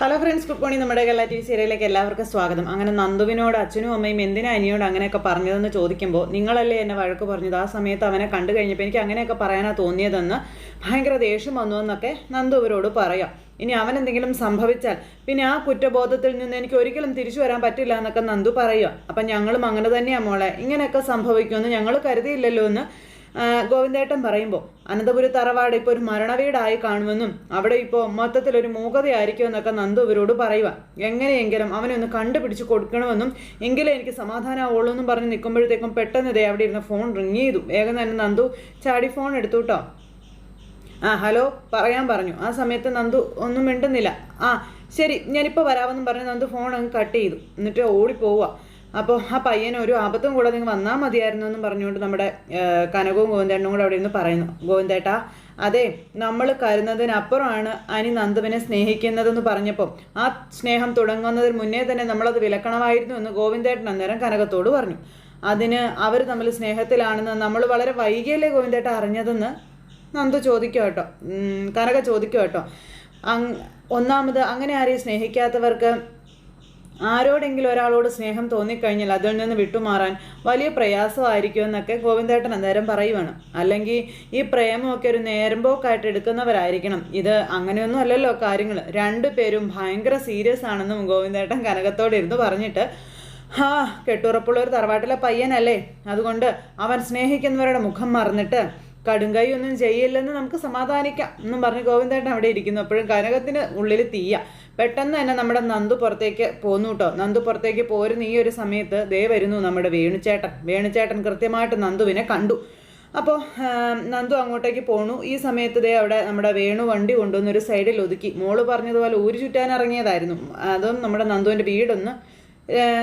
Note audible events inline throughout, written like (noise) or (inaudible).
Hello friends good morning നമ്മുടെ Kerala T V സീരിയലിലേക്ക് എല്ലാവർക്കും സ്വാഗതം. അങ്ങനെ നന്ദുവിനോട് അച്ഛനും അമ്മയും എന്തിനാ അനിയോട് അങ്ങനെയൊക്കെ പറഞ്ഞതെന്ന് ചോദിക്കുമ്പോൾ നിങ്ങളല്ലേ എന്നെ വഴക്ക് പറഞ്ഞത്? ആ സമയത്ത് അവനെ കണ്ടു കഴിഞ്ഞപ്പോൾ എനിക്ക് അങ്ങനെയൊക്കെ പറയാനാ തോന്നിയതെന്ന് ഭയങ്കര ദേഷ്യം വന്നു എന്നൊക്കെ നന്ദുവരോട് പറയാം. ഇനി അവൻ എന്തെങ്കിലും സംഭവിച്ചാൽ പിന്നെ ആ കുറ്റബോധത്തിൽ നിന്ന് എനിക്ക് ഒരിക്കലും തിരിച്ചു വരാൻ പറ്റില്ല എന്നൊക്കെ നന്ദു പറയുക അപ്പം ഞങ്ങളും അങ്ങനെ തന്നെയാണ് മോളെ. ഇങ്ങനെയൊക്കെ സംഭവിക്കുമെന്ന് ഞങ്ങൾ കരുതിയില്ലല്ലോ എന്ന് ഗോവിന്ദേട്ടൻ പറയുമ്പോൾ അനന്തപുരി തറവാട് ഇപ്പോൾ ഒരു മരണവീടായി കാണുമെന്നും അവിടെ ഇപ്പോൾ മൊത്തത്തിൽ ഒരു മൂകതയായിരിക്കും എന്നൊക്കെ നന്ദു ഇവരോട് പറയുക എങ്ങനെയെങ്കിലും അവനെ ഒന്ന് കണ്ടുപിടിച്ച് കൊടുക്കണമെന്നും എങ്കിലേ എനിക്ക് സമാധാനമാവുള്ളൂ എന്നും പറഞ്ഞ് നിൽക്കുമ്പോഴത്തേക്കും പെട്ടെന്ന് ഇതേ അവിടെ ഇരുന്ന് ഫോൺ റിങ് ചെയ്തു. വേഗം തന്നെ നന്ദു ചാടി ഫോൺ എടുത്തു കേട്ടോ. ആ ഹലോ പറയാൻ പറഞ്ഞു. ആ സമയത്ത് നന്ദു ഒന്നും മിണ്ടുന്നില്ല. ആ ശരി ഞാനിപ്പോൾ വരാമെന്നും പറഞ്ഞ് നന്ദു ഫോൺ അങ്ങ് കട്ട് ചെയ്തു. എന്നിട്ട് ഓടിപ്പോവുക അപ്പോൾ ആ പയ്യന് ഒരു ആപത്തും കൂടെ നിങ്ങൾ വന്നാൽ മതിയായിരുന്നു എന്നും പറഞ്ഞുകൊണ്ട് നമ്മുടെ കനകവും ഗോവിന്ദേട്ടനും കൂടെ അവിടെ ഇരുന്ന് പറയുന്നു. ഗോവിന്ദേട്ടാ അതെ നമ്മൾ കരുന്നതിനപ്പുറമാണ് അനി നന്ദുവിനെ സ്നേഹിക്കുന്നതെന്ന് പറഞ്ഞപ്പോൾ ആ സ്നേഹം തുടങ്ങുന്നതിന് മുന്നേ തന്നെ നമ്മളത് വിലക്കണമായിരുന്നു എന്ന് ഗോവിന്ദേട്ടൻ അന്നേരം കനകത്തോട് പറഞ്ഞു. അതിന് അവർ തമ്മിൽ സ്നേഹത്തിലാണെന്ന് നമ്മൾ വളരെ വൈകിയല്ലേ ഗോവിന്ദേട്ട അറിഞ്ഞതെന്ന് നന്ദു ചോദിക്കും കേട്ടോ. കനക ചോദിക്കും കേട്ടോ. ഒന്നാമത് അങ്ങനെ ആരെയും സ്നേഹിക്കാത്തവർക്ക് ആരോടെങ്കിലും ഒരാളോട് സ്നേഹം തോന്നിക്കഴിഞ്ഞാൽ അതിൽ നിന്ന് വിട്ടുമാറാൻ വലിയ പ്രയാസമായിരിക്കും എന്നൊക്കെ ഗോവിന്ദേട്ടൻ അന്നേരം പറയുവാണ്. അല്ലെങ്കിൽ ഈ പ്രേമമൊക്കെ ഒരു നേരമ്പോക്കായിട്ട് എടുക്കുന്നവരായിരിക്കണം. ഇത് അങ്ങനെയൊന്നും അല്ലല്ലോ കാര്യങ്ങൾ രണ്ടുപേരും ഭയങ്കര സീരിയസ് ആണെന്നും ഗോവിന്ദേട്ടൻ കനകത്തോടെ ഇരുന്ന് പറഞ്ഞിട്ട് ഹാ കെട്ടുറപ്പുള്ള ഒരു തറവാട്ടിലെ പയ്യനല്ലേ? അതുകൊണ്ട് അവൻ സ്നേഹിക്കുന്നവരുടെ മുഖം മറന്നിട്ട് കടുങ്കൈ ഒന്നും ചെയ്യില്ലെന്ന് നമുക്ക് സമാധാനിക്കാം എന്നും പറഞ്ഞ് ഗോവിന്ദേട്ടൻ അവിടെ ഇരിക്കുന്നു. അപ്പോഴും കനകത്തിന് ഉള്ളിൽ തീയ. പെട്ടെന്ന് തന്നെ നമ്മുടെ നന്ദു പുറത്തേക്ക് പോന്നു കേട്ടോ. നന്ദു പുറത്തേക്ക് പോരുന്ന ഈ ഒരു സമയത്ത് ദേ വരുന്നു നമ്മുടെ വേണുചേട്ടൻ. വേണുചേട്ടൻ കൃത്യമായിട്ട് നന്ദുവിനെ കണ്ടു. അപ്പോൾ നന്ദു അങ്ങോട്ടേക്ക് പോണു. ഈ സമയത്ത് ദേ അവിടെ നമ്മുടെ വേണു വണ്ടി കൊണ്ടുവന്ന് ഒരു സൈഡിൽ ഒതുക്കി. മോൾ പറഞ്ഞതുപോലെ ഊര് ചുറ്റാൻ ഇറങ്ങിയതായിരുന്നു. അതും നമ്മുടെ നന്ദുവിന്റെ വീടൊന്ന്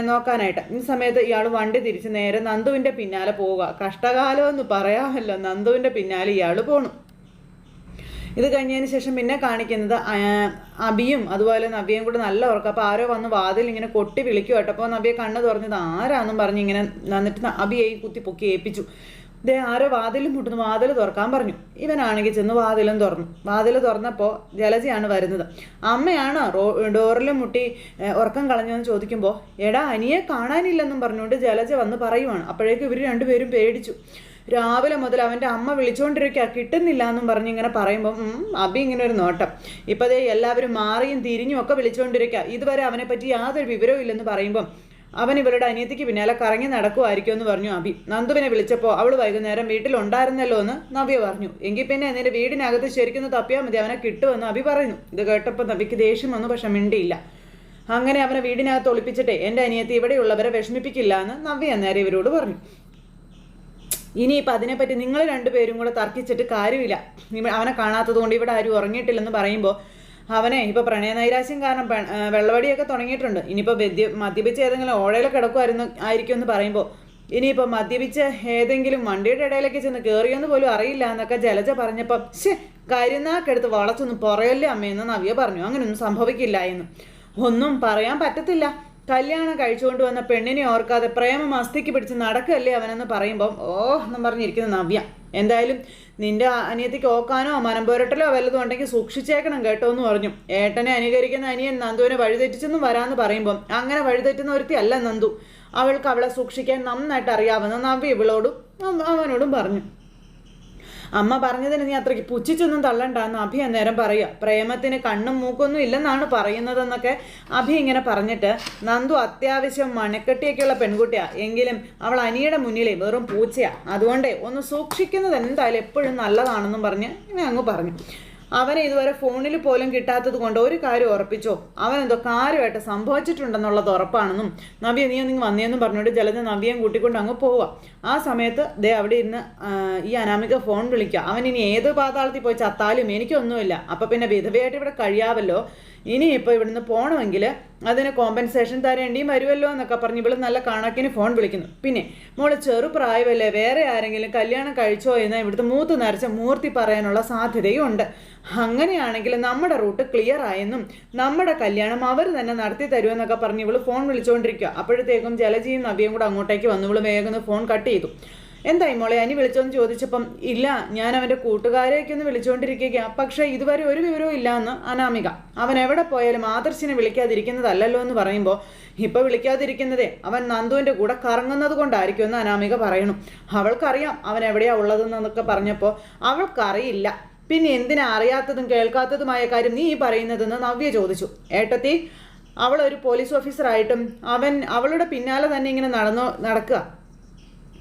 നോക്കാനായിട്ട്. ഈ സമയത്ത് ഇയാൾ വണ്ടി തിരിച്ച് നേരെ നന്ദുവിന്റെ പിന്നാലെ പോവുക. കഷ്ടകാലം എന്ന് പറയാമല്ലോ. നന്ദുവിന്റെ പിന്നാലെ ഇയാൾ പോണു. ഇത് കഴിഞ്ഞതിന് ശേഷം പിന്നെ കാണിക്കുന്നത് അബിയും അതുപോലെ നബിയും കൂടെ നല്ല ഉറക്കം. അപ്പോൾ ആരോ വന്ന് വാതിൽ ഇങ്ങനെ കൊട്ടി വിളിക്കും കേട്ടപ്പോൾ നബിയെ കണ്ണ് തുറഞ്ഞത് ആരാന്നും പറഞ്ഞ് ഇങ്ങനെ നന്നിട്ട് അബിയെ കുത്തി പൊക്കി ഏൽപ്പിച്ചു. ദേ ആരോ വാതിലും മുട്ടുന്നു വാതിൽ തുറക്കാൻ പറഞ്ഞു. ഇവനാണെങ്കിൽ ചെന്ന് വാതിലും തുറന്നു. വാതിൽ തുറന്നപ്പോൾ ജലജയാണ് വരുന്നത്. അമ്മയാണ് റോ ഡോറിലും മുട്ടി ഉറക്കം കളഞ്ഞെന്ന് ചോദിക്കുമ്പോൾ എടാ അനിയെ കാണാനില്ലെന്നും പറഞ്ഞുകൊണ്ട് ജലജ വന്ന് പറയുവാണ്. അപ്പോഴേക്കും ഇവർ രണ്ടുപേരും പേടിച്ചു. രാവിലെ മുതൽ അവന്റെ അമ്മ വിളിച്ചുകൊണ്ടിരിക്കുക കിട്ടുന്നില്ല എന്നും പറഞ്ഞ് ഇങ്ങനെ പറയുമ്പോൾ അബി ഇങ്ങനെ ഒരു നോട്ടം. ഇപ്പോൾ ദേ എല്ലാവരും മാറിയും തിരിഞ്ഞും ഒക്കെ വിളിച്ചുകൊണ്ടിരിക്കുക ഇതുവരെ അവനെപ്പറ്റി പറ്റി യാതൊരു വിവരവും ഇല്ലെന്ന് പറയുമ്പം അവൻ ഇവരുടെ അനിയത്തിക്ക് പിന്നാലെ കറങ്ങി നടക്കുമായിരിക്കും എന്ന് പറഞ്ഞു അഭി. നന്ദുവിനെ വിളിച്ചപ്പോൾ അവൾ വൈകുന്നേരം വീട്ടിലുണ്ടായിരുന്നല്ലോ എന്ന് നവ്യ പറഞ്ഞു. എങ്കിൽ പിന്നെ നിന്റെ വീടിനകത്ത് ശരിക്കും തപ്പിയാൽ മതി അവനെ കിട്ടുമെന്ന് അഭി പറയുന്നു. ഇത് കേട്ടപ്പോൾ നബിക്ക് ദേഷ്യം വന്നു പക്ഷെ മിണ്ടിയില്ല. അങ്ങനെ അവനെ വീടിനകത്ത് ഒളിപ്പിച്ചിട്ടേ എന്റെ അനിയത്തി ഇവിടെയുള്ളവരെ വിഷമിപ്പിക്കില്ല എന്ന് നവ്യ നേരെ ഇവരോട് പറഞ്ഞു. ഇനിയിപ്പോൾ അതിനെപ്പറ്റി നിങ്ങൾ രണ്ടുപേരും കൂടെ തർക്കിച്ചിട്ട് കാര്യമില്ല. അവനെ കാണാത്തത് കൊണ്ട് ഇവിടെ ആരും ഉറങ്ങിയിട്ടില്ലെന്ന് പറയുമ്പോൾ അവനെ ഇപ്പോൾ പ്രണയനൈരാശ്യം കാരണം വെള്ളവടിയൊക്കെ തുടങ്ങിയിട്ടുണ്ട്. ഇനിയിപ്പോൾ മദ്യ മദ്യപിച്ച് ഏതെങ്കിലും ഓടയിൽ കിടക്കുമായിരുന്നു ആയിരിക്കും എന്ന് പറയുമ്പോൾ ഇനിയിപ്പോൾ മദ്യപിച്ച് ഏതെങ്കിലും വണ്ടിയുടെ ഇടയിലേക്ക് ചെന്ന് കയറിയെന്ന് പോലും അറിയില്ല എന്നൊക്കെ ജലജ പറഞ്ഞപ്പോൾ ശേ കരുനാക്കെടുത്ത് വളച്ചൊന്നും പുറയല്ലേ അമ്മയെന്ന് നവ്യ പറഞ്ഞു. അങ്ങനെയൊന്നും സംഭവിക്കില്ല എന്ന്. ഒന്നും പറയാൻ പറ്റത്തില്ല. കല്യാണം കഴിച്ചുകൊണ്ട് വന്ന പെണ്ണിനെ ഓർക്കാതെ പ്രേമം അസ്ഥിക്ക് പിടിച്ച് നടക്കല്ലേ അവനെന്ന് പറയുമ്പോൾ ഓ എന്നും പറഞ്ഞിരിക്കുന്ന നവ്യ. എന്തായാലും നിന്റെ അനിയത്തിക്ക് ഓക്കാനോ മനം പുരട്ടലോ വല്ലതും ഉണ്ടെങ്കിൽ സൂക്ഷിച്ചേക്കണം കേട്ടോ എന്ന് പറഞ്ഞു. ഏട്ടനെ അനുകരിക്കുന്ന അനിയൻ നന്ദുവിനെ വഴിതെറ്റിച്ചെന്നും വരാമെന്ന് പറയുമ്പം അങ്ങനെ വഴിതെറ്റുന്ന ഒരുത്തി അല്ല നന്ദു. അവൾക്ക് അവളെ സൂക്ഷിക്കാൻ നന്നായിട്ട് അറിയാവുന്ന നവ്യ ഇവളോടും അവനോടും പറഞ്ഞു. അമ്മ പറഞ്ഞതിന് നീ അത്രയ്ക്ക് പുച്ഛിച്ചൊന്നും തള്ളണ്ടെന്ന് അഭി അന്നേരം പറയുക. പ്രേമത്തിന് കണ്ണും മൂക്കൊന്നും ഇല്ലെന്നാണ് പറയുന്നതെന്നൊക്കെ അഭി ഇങ്ങനെ പറഞ്ഞിട്ട് നന്ദു അത്യാവശ്യം മണക്കെട്ടിയൊക്കെയുള്ള പെൺകുട്ടിയാ. എങ്കിലും അവൾ അനിയുടെ മുന്നിലെ വെറും പൂച്ചയാ. അതുകൊണ്ടേ ഒന്ന് സൂക്ഷിക്കുന്നത് എന്തായാലും എപ്പോഴും നല്ലതാണെന്നും പറഞ്ഞ് ഇങ്ങനെ അങ്ങ് പറഞ്ഞു. അവനെ ഇതുവരെ ഫോണിൽ പോലും കിട്ടാത്തത് കൊണ്ട് ഒരു കാര്യം ഉറപ്പിച്ചോ? അവൻ എന്തോ കാര്യമായിട്ട് സംഭവിച്ചിട്ടുണ്ടെന്നുള്ളത് ഉറപ്പാണെന്നും നവ്യ നീ ഒന്നിങ്ങ് വന്നേന്നും പറഞ്ഞുകൊണ്ട് ജലജ നവ്യം കൂട്ടിക്കൊണ്ട് അങ്ങ് പോവുക. ആ സമയത്ത് ദേ അവിടെ ഇരുന്ന് ഈ അനാമിക ഫോൺ വിളിക്കുക. അവൻ ഇനി ഏത് പാതാളത്തിൽ പോയി ചത്താലും എനിക്കൊന്നുമില്ല. അപ്പം പിന്നെ വിധവയായിട്ട് ഇവിടെ കഴിയാവല്ലോ. ഇനി ഇപ്പോൾ ഇവിടുന്ന് പോകണമെങ്കിൽ അതിന് കോമ്പൻസേഷൻ തരേണ്ടിയും വരുമല്ലോ എന്നൊക്കെ പറഞ്ഞ് ഇവൾ നല്ല കണക്കിന് ഫോൺ വിളിക്കുന്നു. പിന്നെ മോൾ ചെറുപ്രായമല്ലേ വേറെ ആരെങ്കിലും കല്യാണം കഴിച്ചോ എന്ന് ഇവിടുത്തെ മൂത്ത് നരച്ച മൂർത്തി പറയാനുള്ള സാധ്യതയും ഉണ്ട്. അങ്ങനെയാണെങ്കിൽ നമ്മുടെ റൂട്ട് ക്ലിയർ ആയെന്നും നമ്മുടെ കല്യാണം അവർ തന്നെ നടത്തി തരുമെന്നൊക്കെ പറഞ്ഞ് ഇവൾ ഫോൺ വിളിച്ചുകൊണ്ടിരിക്കുക അപ്പോഴത്തേക്കും ജലജിയും നവ്യയും കൂടെ അങ്ങോട്ടേക്ക് വന്നു ഇവൾ വേഗം ഫോൺ കട്ട് ചെയ്തു. എന്തായി മോളെ? അനി വിളിച്ചോന്ന് ചോദിച്ചപ്പം ഇല്ല ഞാൻ അവന്റെ കൂട്ടുകാരെയൊക്കെ ഒന്ന് വിളിച്ചുകൊണ്ടിരിക്കുകയാണ് പക്ഷേ ഇതുവരെ ഒരു വിവരവും ഇല്ല എന്ന് അനാമിക. അവൻ എവിടെ പോയാലും ആദർശിനെ വിളിക്കാതിരിക്കുന്നതല്ലല്ലോ എന്ന് പറയുമ്പോൾ ഇപ്പൊ വിളിക്കാതിരിക്കുന്നതേ അവൻ നന്ദുവിന്റെ കൂടെ കറങ്ങുന്നത് കൊണ്ടായിരിക്കും എന്ന് അനാമിക പറയണു. അവൾക്കറിയാം അവൻ എവിടെയാ ഉള്ളതെന്നൊക്കെ പറഞ്ഞപ്പോൾ അവൾക്കറിയില്ല. പിന്നെ എന്തിനാ അറിയാത്തതും കേൾക്കാത്തതുമായ കാര്യം നീ ഈ പറയുന്നതെന്ന് നവ്യ ചോദിച്ചു. ഏട്ടത്തി അവൾ ഒരു പോലീസ് ഓഫീസറായിട്ടും അവൻ അവളുടെ പിന്നാലെ തന്നെ ഇങ്ങനെ നടന്നു നടക്കുക.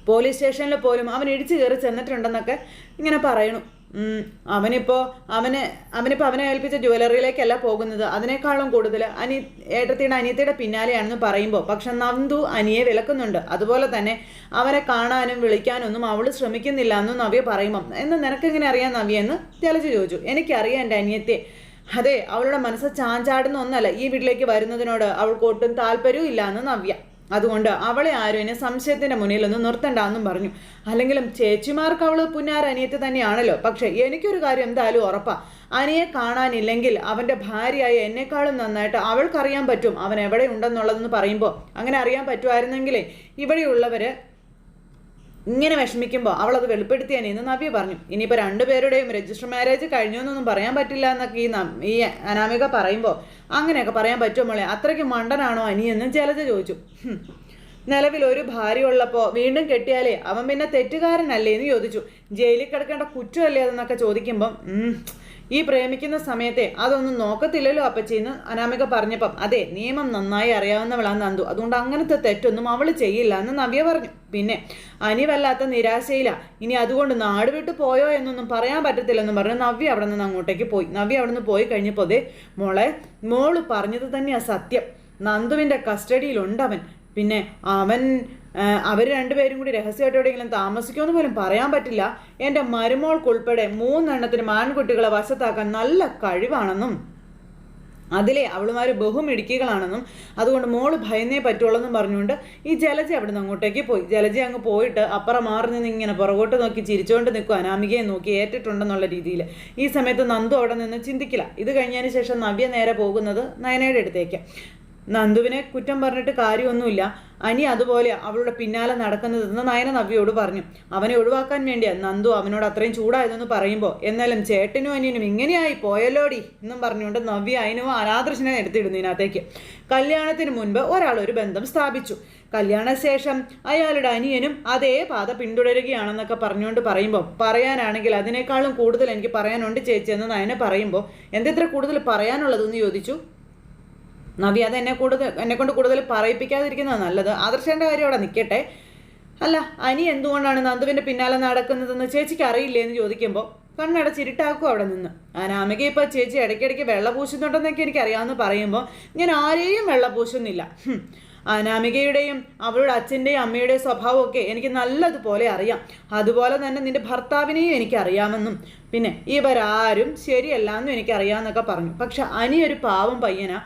പോലീസ് സ്റ്റേഷനിൽ പോലും അവൻ ഇടിച്ചു കയറി ചെന്നിട്ടുണ്ടെന്നൊക്കെ ഇങ്ങനെ പറയണു. അവനിപ്പോൾ അവനിപ്പോ അവന് അവനിപ്പോൾ അവനെ ഏൽപ്പിച്ച ജ്വല്ലറിയിലേക്കല്ല പോകുന്നത്. അതിനേക്കാളും കൂടുതൽ അനി ഏട്ടത്തിയുടെ അനിയത്തിയുടെ പിന്നാലെയാണെന്ന് പറയുമ്പോൾ പക്ഷെ നന്ദു അനിയെ വിലക്കുന്നുണ്ട്. അതുപോലെ തന്നെ അവനെ കാണാനും വിളിക്കാനൊന്നും അവൾ ശ്രമിക്കുന്നില്ല എന്നും നവ്യ പറയുമ്പം. എന്ന് നിനക്കെങ്ങനെ അറിയാം നവ്യ എന്ന് ചോദിച്ചു. എനിക്കറിയാം എന്റെ അനിയത്തെ. അതെ അവളുടെ മനസ്സ് ചാഞ്ചാടുന്ന ഒന്നല്ല. ഈ വീട്ടിലേക്ക് വരുന്നതിനോട് അവൾക്ക് ഒട്ടും താല്പര്യവും ഇല്ല എന്ന് നവ്യ. അതുകൊണ്ട് അവളെ ആരും എന്നെ സംശയത്തിന്റെ മുന്നിലൊന്നും നിർത്തണ്ടെന്നും പറഞ്ഞു. അല്ലെങ്കിലും ചേച്ചിമാർക്ക് അവൾ പുന്നാര അനിയത്തി തന്നെയാണല്ലോ. പക്ഷെ എനിക്കൊരു കാര്യം എന്തായാലും ഉറപ്പാ. അനിയെ കാണാനില്ലെങ്കിൽ അവന്റെ ഭാര്യയായ എന്നെക്കാളും നന്നായിട്ട് അവൾക്കറിയാൻ പറ്റും അവൻ എവിടെ ഉണ്ടെന്നുള്ളതെന്ന് പറയുമ്പോൾ അങ്ങനെ അറിയാൻ പറ്റുമായിരുന്നെങ്കിലേ ഇവിടെയുള്ളവര് ഇങ്ങനെ വിഷമിക്കുമ്പോൾ അവൾ അത് വെളിപ്പെടുത്തിയാണ് ഇന്ന് നവ്യ പറഞ്ഞു. ഇനിയിപ്പോൾ രണ്ടുപേരുടെയും രജിസ്റ്റർ മാരേജ് കഴിഞ്ഞു എന്നൊന്നും പറയാൻ പറ്റില്ല എന്നൊക്കെ ഈ ഈ അനാമിക പറയുമ്പോൾ അങ്ങനെയൊക്കെ പറയാൻ പറ്റുമോ മോളെ? അത്രയ്ക്ക് മണ്ടനാണോ അനിയെന്നും ജലജ ചോദിച്ചു. നിലവിൽ ഒരു ഭാര്യ ഉള്ളപ്പോൾ വീണ്ടും കെട്ടിയാലേ അവൻ പിന്നെ തെറ്റുകാരനല്ലേ എന്ന് ചോദിച്ചു. ജയിലിൽ കിടക്കേണ്ട കുറ്റമല്ലേ അതെന്നൊക്കെ ചോദിക്കുമ്പം ഈ പ്രേമിക്കുന്ന സമയത്തെ അതൊന്നും നോക്കത്തില്ലല്ലോ അപ്പച്ചിന്ന് അനാമിക പറഞ്ഞപ്പം. അതെ നിയമം നന്നായി അറിയാവുന്നവളാണ് നന്ദു. അതുകൊണ്ട് അങ്ങനത്തെ തെറ്റൊന്നും അവൾ ചെയ്യില്ല എന്ന് നവ്യ പറഞ്ഞു. പിന്നെ അനിവല്ലാത്ത നിരാശയില്ല ഇനി അതുകൊണ്ട് നാട് വിട്ടു പോയോ എന്നൊന്നും പറയാൻ പറ്റത്തില്ലെന്നും പറഞ്ഞു നവ്യ അവിടെ നിന്ന് അങ്ങോട്ടേക്ക് പോയി. നവ്യ അവിടെ നിന്ന് പോയി കഴിഞ്ഞപ്പോൾ മോളെ മോൾ പറഞ്ഞത് തന്നെയാ സത്യം. നന്ദുവിന്റെ കസ്റ്റഡിയിലുണ്ട് അവൻ. പിന്നെ അവൻ അവർ രണ്ടുപേരും കൂടി രഹസ്യമായിട്ട് എവിടെയെങ്കിലും താമസിക്കുമെന്ന് പോലും പറയാൻ പറ്റില്ല. എന്റെ മരുമോൾക്കുൾപ്പെടെ മൂന്നെണ്ണത്തിനും ആൺകുട്ടികളെ വശത്താക്കാൻ നല്ല കഴിവാണെന്നും അതിലെ അവളുമാർ ബഹുമിടുക്കികളാണെന്നും അതുകൊണ്ട് മോൾ ഭയന്നേ പറ്റുള്ളൂ എന്നും പറഞ്ഞുകൊണ്ട് ഈ ജലജ അവിടെ നിന്ന് അങ്ങോട്ടേക്ക് പോയി. ജലജ അങ്ങ് പോയിട്ട് അപ്പുറം മാറി നിന്ന് ഇങ്ങനെ പുറകോട്ട് നോക്കി ചിരിച്ചുകൊണ്ട് നിൽക്കും അനാമികയെ നോക്കി ഏറ്റിട്ടുണ്ടെന്നുള്ള രീതിയിൽ ഈ സമയത്ത് നന്ദു അവിടെ നിന്ന് ചിന്തിക്കില്ല. ഇത് കഴിഞ്ഞതിന് ശേഷം നവ്യ നേരെ പോകുന്നത് നയനയുടെ അടുത്തേക്ക്. നന്ദുവിനെ കുറ്റം പറഞ്ഞിട്ട് കാര്യമൊന്നുമില്ല. അനി അതുപോലെ അവളുടെ പിന്നാലെ നടക്കുന്നതെന്ന് നയന നവ്യയോട് പറഞ്ഞു. അവനെ ഒഴിവാക്കാൻ വേണ്ടിയാ നന്ദു അവനോട് അത്രയും ചൂടായതെന്ന് പറയുമ്പോൾ എന്നാലും ചേട്ടനും അനിയനും ഇങ്ങനെയായി പോയല്ലോടി എന്നും പറഞ്ഞുകൊണ്ട് നവ്യ അതിനും അനാദർശനെ എടുത്തിടുന്നു ഇതിനകത്തേക്ക്. കല്യാണത്തിന് മുൻപ് ഒരാൾ ഒരു ബന്ധം സ്ഥാപിച്ചു. കല്യാണശേഷം അയാളുടെ അനിയനും അതേ പാത പിന്തുടരുകയാണെന്നൊക്കെ പറഞ്ഞുകൊണ്ട് പറയുമ്പോൾ പറയാനാണെങ്കിൽ അതിനേക്കാളും കൂടുതൽ എനിക്ക് പറയാനുണ്ട് ചേച്ചി എന്ന് നയന പറയുമ്പോൾ എന്തെത്ര കൂടുതൽ പറയാനുള്ളതെന്ന് ചോദിച്ചു? നവി അത് എന്നെ കൂടുതൽ എന്നെ കൊണ്ട് കൂടുതൽ പറയിപ്പിക്കാതിരിക്കുന്നത് നല്ലത്. ആദർശേന്റെ കാര്യം അവിടെ നിൽക്കട്ടെ അല്ല അനി എന്തുകൊണ്ടാണ് നന്ദുവിന്റെ പിന്നാലെ നടക്കുന്നതെന്ന് ചേച്ചിക്ക് അറിയില്ലേ എന്ന് ചോദിക്കുമ്പോൾ കണ്ണടച്ചിരുട്ടാക്കും അവിടെ നിന്ന്. അനാമിക ഇപ്പോൾ ചേച്ചി ഇടയ്ക്കിടയ്ക്ക് വെള്ള പൂശുന്നുണ്ടെന്നൊക്കെ എനിക്ക് അറിയാമെന്ന് പറയുമ്പോൾ ഞാൻ ആരെയും വെള്ള പൂശുന്നില്ല. അനാമികയുടെയും അവളുടെ അച്ഛന്റെയും അമ്മയുടെയും സ്വഭാവമൊക്കെ എനിക്ക് നല്ലതുപോലെ അറിയാം. അതുപോലെ തന്നെ നിന്റെ ഭർത്താവിനെയും എനിക്കറിയാമെന്നും. പിന്നെ ഇവരാരും ശരിയല്ല എന്നും എനിക്കറിയാമെന്നൊക്കെ പറഞ്ഞു. പക്ഷെ അനിയൊരു പാവം പയ്യനാ.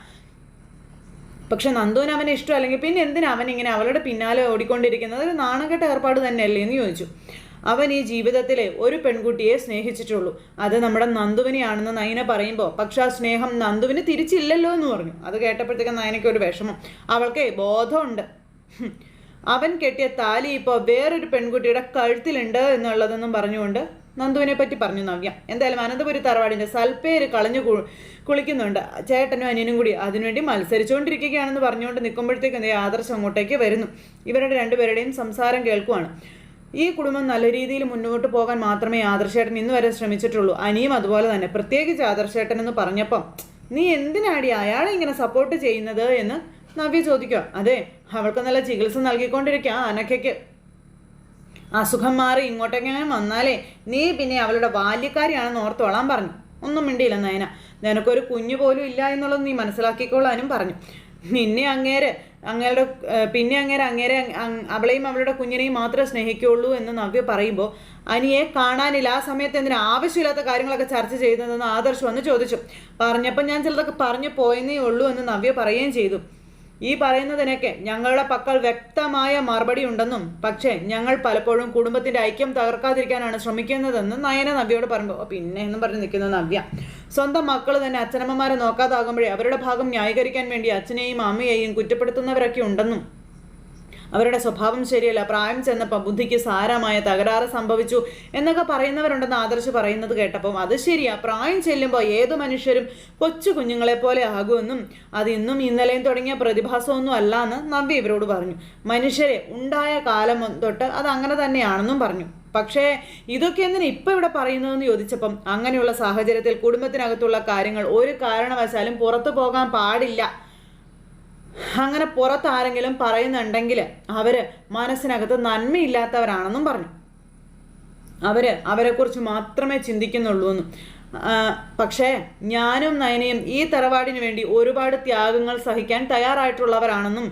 പക്ഷെ നന്ദുവിന് അവനെ ഇഷ്ടം അല്ലെങ്കിൽ പിന്നെ എന്തിനാ അവൻ ഇങ്ങനെ അവളുടെ പിന്നാലെ ഓടിക്കൊണ്ടിരിക്കുന്നത്? ഒരു നാണകെട്ട ഏർപ്പാട് തന്നെയല്ലേ എന്ന് ചോദിച്ചു. അവൻ ഈ ജീവിതത്തിലെ ഒരു പെൺകുട്ടിയെ സ്നേഹിച്ചിട്ടുള്ളൂ. അത് നമ്മുടെ നന്ദുവിനെയാണെന്ന് നയന പറയുമ്പോൾ പക്ഷെ ആ സ്നേഹം നന്ദുവിന് തിരിച്ചില്ലല്ലോ എന്ന് പറഞ്ഞു. അത് കേട്ടപ്പോഴത്തേക്കും നയനയ്ക്ക് ഒരു വിഷമം. അവൾക്കേ ബോധമുണ്ട്. അവൻ കെട്ടിയ താലി ഇപ്പോൾ വേറൊരു പെൺകുട്ടിയുടെ കഴുത്തിലുണ്ട് എന്നുള്ളതെന്നും പറഞ്ഞുകൊണ്ട് നന്ദുവിനെ പറ്റി പറഞ്ഞു നവ്യ. എന്തായാലും അനന്തപുരി തറവാടിന്റെ സൽപ്പേര് കളഞ്ഞു കുളിക്കുന്നുണ്ട്. ചേട്ടനും അനിയനും കൂടി അതിനുവേണ്ടി മത്സരിച്ചുകൊണ്ടിരിക്കുകയാണെന്ന് പറഞ്ഞുകൊണ്ട് നിൽക്കുമ്പോഴത്തേക്കും ആദർശം അങ്ങോട്ടേക്ക് വരുന്നു. ഇവരുടെ രണ്ടുപേരുടെയും സംസാരം കേൾക്കുവാണ്. ഈ കുടുംബം നല്ല രീതിയിൽ മുന്നോട്ട് പോകാൻ മാത്രമേ ആദർശേട്ടൻ ഇന്ന് വരെ ശ്രമിച്ചിട്ടുള്ളൂ. അനിയും അതുപോലെ തന്നെ. പ്രത്യേകിച്ച് ആദർശേട്ടൻ എന്ന് പറഞ്ഞപ്പം നീ എന്തിനാടി അയാളെ ഇങ്ങനെ സപ്പോർട്ട് ചെയ്യുന്നത് എന്ന് നവ്യ ചോദിക്കുക. അതെ അവൾക്ക് നല്ല ചികിത്സ നൽകിക്കൊണ്ടിരിക്കുക അനക്കയ്ക്ക് അസുഖം മാറി ഇങ്ങോട്ടെങ്ങനെ വന്നാലേ? നീ പിന്നെ അവളുടെ ബാല്യക്കാരിയാണെന്ന് ഓർത്തോളാൻ പറഞ്ഞു. ഒന്നും മിണ്ടിയില്ല നയന. നിനക്കൊരു കുഞ്ഞു പോലും ഇല്ല എന്നുള്ളത് നീ മനസ്സിലാക്കിക്കോളാനും പറഞ്ഞു. നിന്നെ അങ്ങേര് അങ്ങയുടെ പിന്നെ അങ്ങേരെ അങ്ങേരെ അവളെയും അവളുടെ കുഞ്ഞിനെയും മാത്രമേ സ്നേഹിക്കുള്ളൂ എന്ന് നവ്യ പറയുമ്പോൾ അനിയെ കാണാനില്ല. ആ സമയത്ത് എന്തിനാ ആവശ്യമില്ലാത്ത കാര്യങ്ങളൊക്കെ ചർച്ച ചെയ്തതെന്ന് ആദർശ് വന്ന് ചോദിച്ചു. പറഞ്ഞപ്പോൾ ഞാൻ ചിലതൊക്കെ പറഞ്ഞു പോയെന്നേ ഉള്ളൂ എന്ന് നവ്യ പറയുകയും ചെയ്തു. ഈ പറയുന്നതിനൊക്കെ ഞങ്ങളുടെ പക്കൽ വ്യക്തമായ മറുപടി ഉണ്ടെന്നും പക്ഷേ ഞങ്ങൾ പലപ്പോഴും കുടുംബത്തിന്റെ ഐക്യം തകർക്കാതിരിക്കാനാണ് ശ്രമിക്കുന്നതെന്നും നയന നവ്യയോട് പറയുമ്പോൾ "ഓ, പിന്നെ എന്നും പറഞ്ഞ് നിൽക്കുന്ന നവ്യ. സ്വന്തം മക്കൾ തന്നെ അച്ഛനമ്മമാരെ നോക്കാതാകുമ്പോഴേ അവരുടെ ഭാഗം ന്യായീകരിക്കാൻ വേണ്ടി അച്ഛനെയും അമ്മയെയും കുറ്റപ്പെടുത്തുന്നവരൊക്കെ ഉണ്ടെന്നും അവരുടെ സ്വഭാവം ശരിയല്ല. പ്രായം ചെന്നപ്പം ബുദ്ധിക്ക് സാരമായ തകരാറ് സംഭവിച്ചു എന്നൊക്കെ പറയുന്നവരുണ്ടെന്ന് ആദർശ് പറയുന്നത് കേട്ടപ്പം അത് ശരിയാ. പ്രായം ചെല്ലുമ്പോൾ ഏതു മനുഷ്യരും കൊച്ചു കുഞ്ഞുങ്ങളെ പോലെ ആകുമെന്നും അത് ഇന്നും ഇന്നലെയും തുടങ്ങിയ പ്രതിഭാസമൊന്നും അല്ല എന്ന് നമ്പി ഇവരോട് പറഞ്ഞു. മനുഷ്യരെ ഉണ്ടായ കാലം തൊട്ട് അത് അങ്ങനെ തന്നെയാണെന്നും പറഞ്ഞു. പക്ഷേ ഇതൊക്കെ എന്തിനാ ഇപ്പം ഇവിടെ പറയുന്നതെന്ന് ചോദിച്ചപ്പം അങ്ങനെയുള്ള സാഹചര്യത്തിൽ കുടുംബത്തിനകത്തുള്ള കാര്യങ്ങൾ ഒരു കാരണവശാലും പുറത്തു പോകാൻ പാടില്ല. അങ്ങനെ പുറത്ത് ആരെങ്കിലും പറയുന്നുണ്ടെങ്കിൽ അവർ മനസ്സിനകത്ത് നന്മയില്ലാത്തവരാണെന്നും പറഞ്ഞു. അവർ അവരെക്കുറിച്ച് മാത്രമേ ചിന്തിക്കുന്നുള്ളൂ എന്നും. പക്ഷേ ഞാനും നയനയും ഈ തറവാടിന് വേണ്ടി ഒരുപാട് ത്യാഗങ്ങൾ സഹിക്കാൻ തയ്യാറായിട്ടുള്ളവരാണെന്നും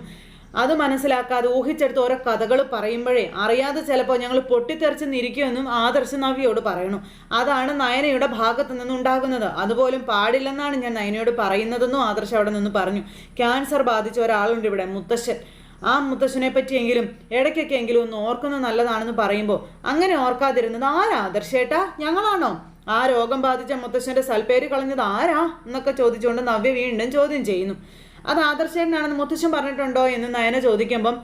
അത് മനസ്സിലാക്കാതെ ഊഹിച്ചെടുത്ത് ഓരോ കഥകൾ പറയുമ്പോഴേ അറിയാതെ ചിലപ്പോൾ ഞങ്ങൾ പൊട്ടിത്തെറിച്ച് നിരിക്കുമെന്നും ആദർശ നവിയോട് പറയണം. അതാണ് നയനയുടെ ഭാഗത്തു നിന്നുണ്ടാകുന്നത്. അതുപോലും പാടില്ലെന്നാണ് ഞാൻ നയനയോട് പറയുന്നതെന്നും ആദർശ് അവിടെ നിന്ന് പറഞ്ഞു. ക്യാൻസർ ബാധിച്ച ഒരാളുണ്ട് ഇവിടെ മുത്തശ്ശൻ. ആ മുത്തശ്ശനെ പറ്റിയെങ്കിലും ഇടയ്ക്കൊക്കെ എങ്കിലും ഒന്ന് ഓർക്കുന്നത് നല്ലതാണെന്ന് പറയുമ്പോൾ അങ്ങനെ ഓർക്കാതിരുന്നത് ആരാ ആദർശേട്ടാ ഞങ്ങളാണോ? ആ രോഗം ബാധിച്ച മുത്തശ്ശന്റെ സൽപ്പേര് കളഞ്ഞത് ആരാ? എന്നൊക്കെ ചോദിച്ചുകൊണ്ട് നവ്യ വീണ്ടും ചോദ്യം ചെയ്യുന്നു. അത് ആദർശേനാണെന്ന് മുത്തശ്ശൻ പറഞ്ഞിട്ടുണ്ടോ എന്ന് നയന ചോദിക്കുമ്പം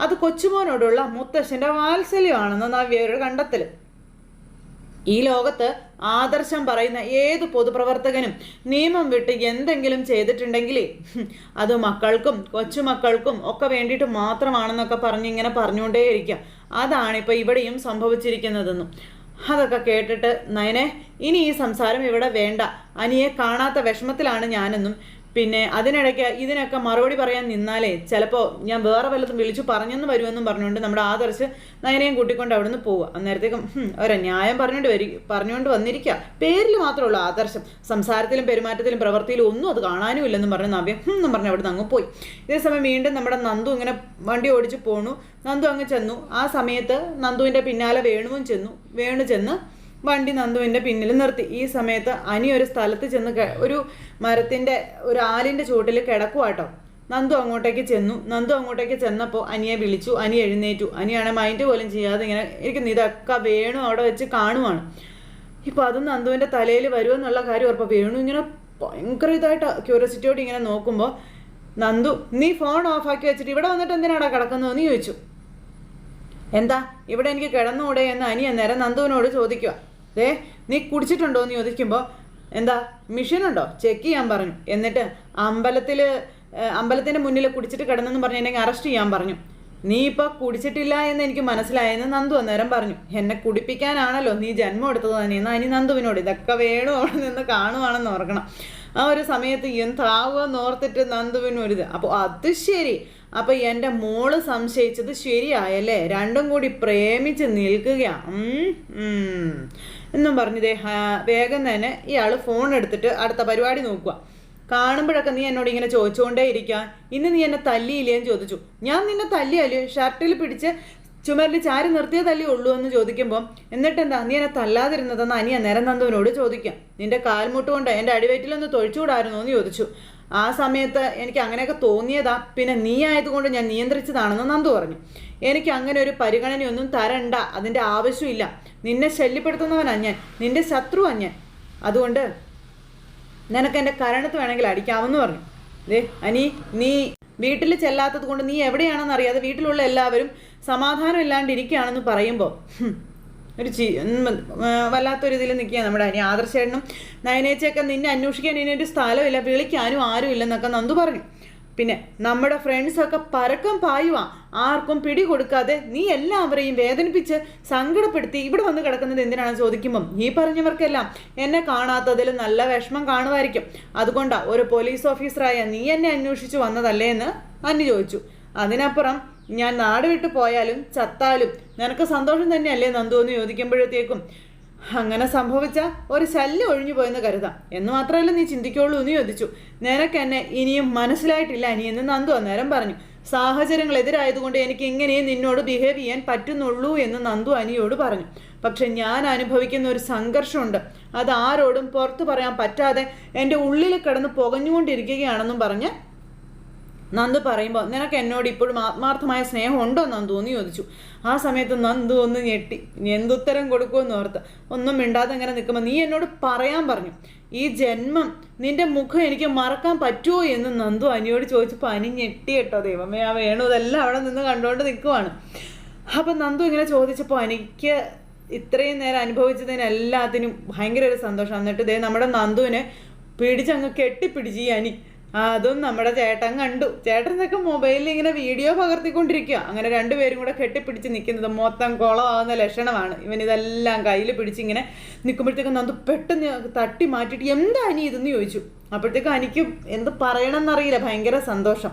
അത് കൊച്ചുമോനോടുള്ള മുത്തശ്ശന്റെ വാത്സല്യമാണെന്ന് നവ്യയുടെ കണ്ടെത്തൽ ഈ ലോകത്ത് ആദർശം പറയുന്ന ഏത് പൊതുപ്രവർത്തകനും നിയമം വിട്ട് എന്തെങ്കിലും ചെയ്തിട്ടുണ്ടെങ്കിലേ അത് മക്കൾക്കും കൊച്ചുമക്കൾക്കും ഒക്കെ വേണ്ടിയിട്ട് മാത്രമാണെന്നൊക്കെ പറഞ്ഞിങ്ങനെ പറഞ്ഞുകൊണ്ടേയിരിക്കാം അതാണ് ഇപ്പോൾ ഇവിടെയും സംഭവിച്ചിരിക്കുന്നതെന്നും. അതൊക്കെ കേട്ടിട്ട് നയനെ ഇനി ഈ സംസാരം ഇവിടെ വേണ്ട. അനിയെ കാണാത്ത വിഷമത്തിലാണ് ഞാനെന്നും പിന്നെ അതിനിടയ്ക്ക് ഇതിനൊക്കെ മറുപടി പറയാൻ നിന്നാലേ ചിലപ്പോൾ ഞാൻ വേറെ വല്ലതും വിളിച്ചു പറഞ്ഞെന്ന് വരുമെന്നും പറഞ്ഞുകൊണ്ട് നമ്മുടെ ആദർശ് നയനയും കൂട്ടിക്കൊണ്ട് അവിടുന്ന് പോവുക. അന്നേരത്തേക്കും ഒരു ന്യായം പറഞ്ഞുകൊണ്ട് വരി പറഞ്ഞുകൊണ്ട് വന്നിരിക്കുക. പേരിൽ മാത്രമേ ഉള്ളൂ ആദർശം. സംസാരത്തിലും പെരുമാറ്റത്തിലും പ്രവൃത്തിയിലും ഒന്നും അത് കാണാനും ഇല്ലെന്നും പറഞ്ഞ് നവ്യം എന്നും പറഞ്ഞ് അവിടുന്ന് അങ്ങ് പോയി. ഇതേസമയം വീണ്ടും നമ്മുടെ നന്ദു ഇങ്ങനെ വണ്ടി ഓടിച്ച് പോണു. നന്ദു അങ്ങ് ചെന്നു. ആ സമയത്ത് നന്ദുവിന്റെ പിന്നാലെ വേണുവും ചെന്നു. വേണു ചെന്ന് വണ്ടി നന്ദുവിന്റെ പിന്നിൽ നിർത്തി. ഈ സമയത്ത് അനി ഒരു സ്ഥലത്ത് ചെന്ന് ഒരു മരത്തിന്റെ ഒരു ആലിന്റെ ചുവട്ടിൽ കിടക്കുവാട്ടോ നന്ദു അങ്ങോട്ടേക്ക് ചെന്നു. നന്ദു അങ്ങോട്ടേക്ക് ചെന്നപ്പോൾ അനിയെ വിളിച്ചു. അനി എഴുന്നേറ്റു. അനിയാണെ മൈൻഡ് പോലും ചെയ്യാതെ ഇങ്ങനെ ഇരിക്കുന്നു. ഇതൊക്കെ വേണു അവിടെ വെച്ച് കാണുവാണ്. ഇപ്പോൾ അതും നന്ദുവിന്റെ തലയിൽ വരുമെന്നുള്ള കാര്യം ഉറപ്പം. വേണു ഇങ്ങനെ ഭയങ്കര ഇതായിട്ട് ക്യൂരിയോസിറ്റിയോട് ഇങ്ങനെ നോക്കുമ്പോൾ നന്ദു നീ ഫോൺ ഓഫാക്കി വെച്ചിട്ട് ഇവിടെ വന്നിട്ട് എന്തിനാടാ കിടക്കുന്നതെന്ന് ചോദിച്ചു. എന്താ? ഇവിടെ എനിക്ക് കിടന്നുകൂടെ എന്ന് അനി അന്നേരം നന്ദുവിനോട് ചോദിക്കുക ദേ നീ കുടിച്ചിട്ടുണ്ടോ എന്ന് ചോദിക്കുമ്പോൾ എന്താ മെഷീനുണ്ടോ? ചെക്ക് ചെയ്യാൻ പറഞ്ഞു. എന്നിട്ട് അമ്പലത്തിൽ അമ്പലത്തിന്റെ മുന്നിൽ കുടിച്ചിട്ട് കിടന്നെന്ന് പറഞ്ഞിട്ടുണ്ടെങ്കിൽ അറസ്റ്റ് ചെയ്യാൻ പറഞ്ഞു. നീ ഇപ്പോൾ കുടിച്ചിട്ടില്ല എന്ന് എനിക്ക് മനസ്സിലായെന്ന് നന്ദു അന്നേരം പറഞ്ഞു. എന്നെ കുടിപ്പിക്കാനാണല്ലോ നീ ജന്മം എടുത്തത് തന്നെ. എന്നാൽ ഇനി നന്ദുവിനോട് ഇതൊക്കെ വേണു അവിടെ നിന്ന് കാണുവാണെന്ന് ഓർക്കണം. ആ ഒരു സമയത്ത് എന്താവുമെന്ന് ഓർത്തിട്ട് ഇത്. അപ്പോൾ അത് ശരി. അപ്പോൾ എന്റെ മോൾ സംശയിച്ചത് ശരിയായല്ലേ? രണ്ടും കൂടി പ്രേമിച്ച് നിൽക്കുകയാണ് എന്നും പറഞ്ഞതേ വേഗം തന്നെ ഇയാൾ ഫോൺ എടുത്തിട്ട് അടുത്ത പരിപാടി നോക്കുക. കാണുമ്പോഴൊക്കെ നീ എന്നോട് ഇങ്ങനെ ചോദിച്ചുകൊണ്ടേ ഇരിക്കുക ഇന്ന് നീ എന്നെ തല്ലിയില്ലേന്ന് ചോദിച്ചു. ഞാൻ നിന്നെ തല്ലിയല്ലേ? ഷർട്ടിൽ പിടിച്ച് ചുമരിൽ ചാരി നിർത്തിയതല്ലേ ഉള്ളൂ എന്ന് ചോദിക്കുമ്പോൾ എന്നിട്ടെന്താ? നീ എന്നെ തല്ലാതിരുന്നതെന്ന്? അനിയ നേരം നന്ദുവിനോട് ചോദിക്കാം. നിന്റെ കാൽമുട്ട് കൊണ്ട് എന്റെ അടിവയറ്റിലൊന്ന് തൊഴിച്ചുകൂടായിരുന്നു? എന്ന് ചോദിച്ചു. ആ സമയത്ത് എനിക്ക് അങ്ങനെയൊക്കെ തോന്നിയതാ. പിന്നെ നീ ആയതുകൊണ്ട് ഞാൻ നിയന്ത്രിച്ചതാണെന്ന് നന്ദു പറഞ്ഞു. എനിക്ക് അങ്ങനെ ഒരു പരിഗണനയൊന്നും തരണ്ട. അതിന്റെ ആവശ്യമില്ല. നിന്നെ ശല്യപ്പെടുത്തുന്നവനാ ഞാൻ. നിന്റെ ശത്രുവാണ് ഞാൻ. അതുകൊണ്ട് നിനക്ക് എന്റെ കരണത്ത് വേണമെങ്കിൽ അടിക്കാമെന്ന് പറഞ്ഞു. ദേ അനി നീ വീട്ടിൽ ചെല്ലാത്തത് കൊണ്ട് നീ എവിടെയാണെന്ന് അറിയാതെ വീട്ടിലുള്ള എല്ലാവരും സമാധാനം ഇല്ലാണ്ടിരിക്കുകയാണെന്ന് പറയുമ്പോൾ ഒരു ചി വല്ലാത്തൊരു ഇതിൽ നിൽക്കുക നമ്മുടെ അനി ആദർശേട്ടനും നയനേച്ചയൊക്കെ നിന്നെ അന്വേഷിക്കാൻ ഇനിയൊരു സ്ഥലമില്ല വിളിക്കാനും ആരും ഇല്ലെന്നൊക്കെ നന്ദു പറഞ്ഞു. പിന്നെ നമ്മുടെ ഫ്രണ്ട്സൊക്കെ പരക്കം പായുവാ ആർക്കും പിടി കൊടുക്കാതെ നീ എല്ലാവരെയും വേദനിപ്പിച്ച് സങ്കടപ്പെടുത്തി ഇവിടെ വന്ന് കിടക്കുന്നത് എന്തിനാണ് ചോദിക്കുമ്പം ഈ പറഞ്ഞവർക്കെല്ലാം എന്നെ കാണാത്തതിൽ നല്ല വിഷമം കാണുമായിരിക്കും. അതുകൊണ്ടാ ഒരു പോലീസ് ഓഫീസറായ നീ എന്നെ അന്വേഷിച്ചു വന്നതല്ലേ എന്ന് അന്നി ചോദിച്ചു. അതിനപ്പുറം ഞാൻ നാട് വിട്ടു പോയാലും ചത്താലും നിനക്ക് സന്തോഷം തന്നെയല്ലേ നന്ദു എന്ന് ചോദിക്കുമ്പോഴത്തേക്കും അങ്ങനെ സംഭവിച്ച ഒരു ശല്യം ഒഴിഞ്ഞു പോയെന്ന് കരുതാം. എന്ന് മാത്രമല്ല നീ ചിന്തിക്കുള്ളൂ എന്ന് ചോദിച്ചു. നിനക്ക് എന്നെ ഇനിയും മനസ്സിലായിട്ടില്ല എന്ന് നന്ദു അന്നേരം പറഞ്ഞു. സാഹചര്യങ്ങൾ എതിരായതുകൊണ്ട് എനിക്ക് ഇങ്ങനെയും നിന്നോട് ബിഹേവ് ചെയ്യാൻ പറ്റുന്നുള്ളൂ എന്ന് നന്ദു അനിയോട് പറഞ്ഞു. പക്ഷെ ഞാൻ അനുഭവിക്കുന്ന ഒരു സംഘർഷമുണ്ട്. അത് ആരോടും പുറത്തു പറയാൻ പറ്റാതെ എന്റെ ഉള്ളിൽ കിടന്ന് പുകഞ്ഞുകൊണ്ടിരിക്കുകയാണെന്നും പറഞ്ഞ് നന്ദു പറയുമ്പോൾ നിനക്ക് എന്നോട് ഇപ്പോഴും ആത്മാർത്ഥമായ സ്നേഹം ഉണ്ടോ നന്ദു എന്ന് ചോദിച്ചു. ആ സമയത്ത് നന്ദു ഒന്ന് ഞെട്ടി. എന്തുത്തരം കൊടുക്കുമെന്ന് ഓർത്ത്? ഒന്നും മിണ്ടാതെ ഇങ്ങനെ നിൽക്കുമ്പോൾ നീ എന്നോട് പറയാൻ പറഞ്ഞു. ഈ ജന്മം നിന്റെ മുഖം എനിക്ക് മറക്കാൻ പറ്റുമോ എന്ന് നന്ദു അനിയോട് ചോദിച്ചപ്പോൾ അനി ഞെട്ടി കേട്ടോ. ദൈവമേ ആ വേണു ഇതെല്ലാം അവിടെ നിന്ന് കണ്ടുകൊണ്ട് നിൽക്കുവാണ്. അപ്പം നന്ദു ഇങ്ങനെ ചോദിച്ചപ്പോൾ എനിക്ക് ഇത്രയും നേരം അനുഭവിച്ചതിന് എല്ലാത്തിനും ഭയങ്കര ഒരു സന്തോഷം. എന്നിട്ട് ദേ നമ്മുടെ നന്ദുവിനെ പിടിച്ചങ്ങ് കെട്ടിപ്പിടിച്ച് ഈ അനി അതും നമ്മുടെ ചേട്ടൻ കണ്ടു. ചേട്ടൻ ഇതൊക്കെ മൊബൈലിൽ ഇങ്ങനെ വീഡിയോ പകർത്തിക്കൊണ്ടിരിക്കുക അങ്ങനെ രണ്ടുപേരും കൂടെ കെട്ടിപ്പിടിച്ച് നിൽക്കുന്നത് മൊത്തം കുളമാകുന്ന ലക്ഷണമാണ്. ഇവൻ ഇതെല്ലാം കയ്യിൽ പിടിച്ച് ഇങ്ങനെ നിൽക്കുമ്പോഴത്തേക്കും നന്ദു പെട്ടെന്ന് തട്ടി മാറ്റിയിട്ട് എന്താ അനി ഇതെന്ന് ചോദിച്ചു? അപ്പോഴത്തേക്കും എനിക്ക് എന്ത് പറയണമെന്നറിയില്ല. ഭയങ്കര സന്തോഷം.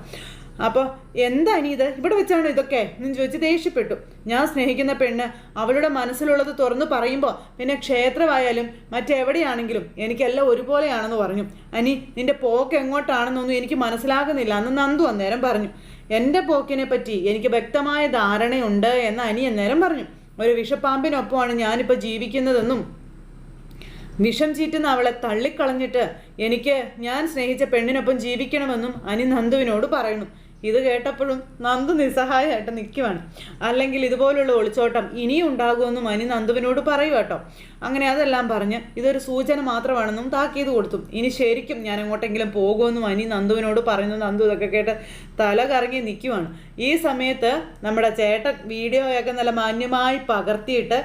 അപ്പോൾ എന്താ ഇനി ഇത്? ഇവിടെ വെച്ചാണോ ഇതൊക്കെ? എന്ന് ചോദിച്ച് ദേഷ്യപ്പെട്ടു. ഞാൻ സ്നേഹിക്കുന്ന പെണ്ണ് അവളുടെ മനസ്സിലുള്ളത് തുറന്നു പറയുമ്പോൾ പിന്നെ ക്ഷേത്രമായാലും മറ്റെവിടെയാണെങ്കിലും എനിക്കെല്ലാം ഒരുപോലെയാണെന്ന് പറഞ്ഞു. അനി നിന്റെ പോക്ക് എങ്ങോട്ടാണെന്നൊന്നും എനിക്ക് മനസ്സിലാകുന്നില്ല. അന്ന് നന്ദു അന്നേരം പറഞ്ഞു. എന്റെ പോക്കിനെ പറ്റി എനിക്ക് വ്യക്തമായ ധാരണയുണ്ട് എന്ന് അനി അന്നേരം പറഞ്ഞു. ഒരു വിഷപ്പാമ്പിനൊപ്പമാണ് ഞാനിപ്പോൾ ജീവിക്കുന്നതെന്നും വിഷം ചീറ്റുന്ന അവളെ തള്ളിക്കളഞ്ഞിട്ട് എനിക്ക് ഞാൻ സ്നേഹിച്ച പെണ്ണിനൊപ്പം ജീവിക്കണമെന്നും അനി നന്ദുവിനോട് പറയുന്നു. ഇത് കേട്ടപ്പോഴും നന്ദു നിസ്സഹായമായിട്ട് നിൽക്കുവാണ് അല്ലെങ്കിൽ ഇതുപോലുള്ള ഒളിച്ചോട്ടം ഇനിയും ഉണ്ടാകുമെന്നും മനി നന്ദുവിനോട് പറയൂ കേട്ടോ. അങ്ങനെ അതെല്ലാം പറഞ്ഞ് ഇതൊരു സൂചന മാത്രമാണെന്നും താക്കീത് കൊടുത്തു. ഇനി ശരിക്കും ഞാൻ എങ്ങോട്ടെങ്കിലും പോകുമെന്നും മനി നന്ദുവിനോട് പറയുന്നു. നന്ദു ഇതൊക്കെ കേട്ട് തല കറങ്ങി നിൽക്കുവാണ് ഈ സമയത്ത് നമ്മുടെ ചേട്ടൻ വീഡിയോയൊക്കെ നല്ല മാന്യമായി പകർത്തിയിട്ട്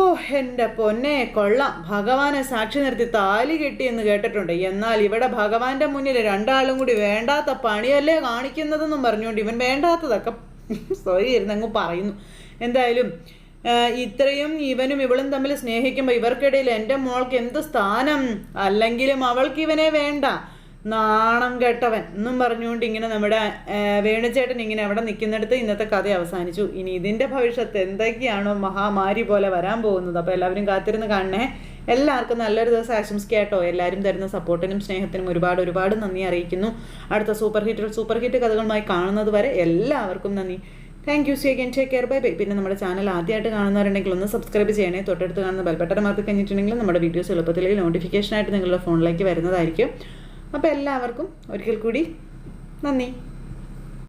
ഓ എന്റെ പൊന്നെ കൊള്ളാം. ഭഗവാനെ സാക്ഷി നിർത്തി താലി കെട്ടി എന്ന് കേട്ടിട്ടുണ്ട്. എന്നാൽ ഇവിടെ ഭഗവാന്റെ മുന്നിൽ രണ്ടാളും കൂടി വേണ്ടാത്ത പണിയല്ലേ കാണിക്കുന്നതെന്നും പറഞ്ഞുകൊണ്ട് ഇവൻ വേണ്ടാത്തതൊക്കെ (laughs) സോറി ഇരുന്നങ്ങ് പറയുന്നു. എന്തായാലും ഇത്രയും ഇവനും ഇവളും തമ്മിൽ സ്നേഹിക്കുമ്പോൾ ഇവർക്കിടയിൽ എന്റെ മോൾക്ക് എന്ത് സ്ഥാനം? അല്ലെങ്കിലും അവൾക്ക് ഇവനെ വേണ്ട. നാണം കേട്ടവൻ എന്നും പറഞ്ഞുകൊണ്ട് ഇങ്ങനെ നമ്മുടെ വേണുചേട്ടൻ ഇങ്ങനെ അവിടെ നിൽക്കുന്നിടത്ത് ഇന്നത്തെ കഥ അവസാനിച്ചു. ഇനി ഇതിന്റെ ഭവിഷ്യത്ത് എന്തൊക്കെയാണോ മഹാമാരി പോലെ വരാൻ പോകുന്നത്. അപ്പോൾ എല്ലാവരും കാത്തിരുന്ന് കാണണേ. എല്ലാവർക്കും നല്ലൊരു ദിവസം ആശംസിക്കാട്ടോ. എല്ലാവരും തരുന്ന സപ്പോർട്ടിനും സ്നേഹത്തിനും ഒരുപാട് ഒരുപാട് നന്ദി അറിയിക്കുന്നു. അടുത്ത സൂപ്പർ ഹിറ്റ് സൂപ്പർ ഹിറ്റ് കഥകളുമായി കാണുന്നത് വരെ എല്ലാവർക്കും നന്ദി. Thank you see again take care bye bye പിന്നെ നമ്മുടെ ചാനൽ ആദ്യമായിട്ട് കാണുന്നവരുണ്ടെങ്കിൽ ഒന്ന് സബ്സ്ക്രൈബ് ചെയ്യണേ. തൊട്ടടുത്ത് കാണുന്ന ബെൽബട്ടൺ മാർക്ക് കഴിഞ്ഞിട്ടുണ്ടെങ്കിൽ നമ്മുടെ വീഡിയോസ് എളുപ്പത്തിൽ നോട്ടിഫിക്കേഷനായിട്ട് നിങ്ങളുടെ ഫോണിലേക്ക് വരുന്നതായിരിക്കും. അപ്പോൾ എല്ലാവർക്കും ഒരിക്കൽ കൂടി നന്ദി.